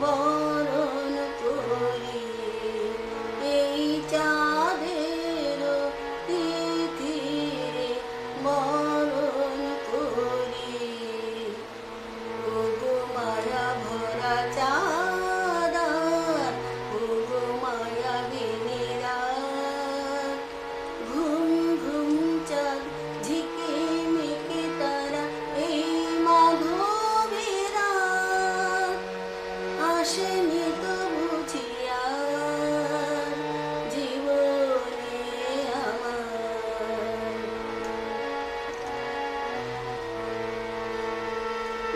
rainbow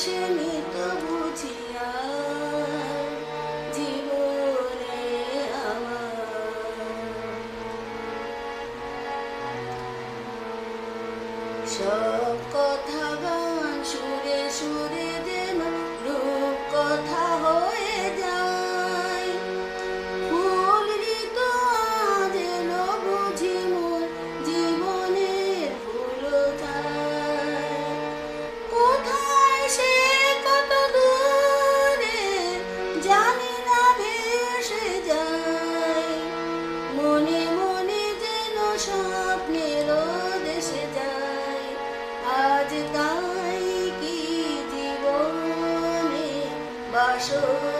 আসেনি বুঝিয়া জীবনে সব কথা গান সুরে সুরে দে মনে মনে যেন স্বপ্নের দেশে যাই। আজ তাই কি জীবনে বাসন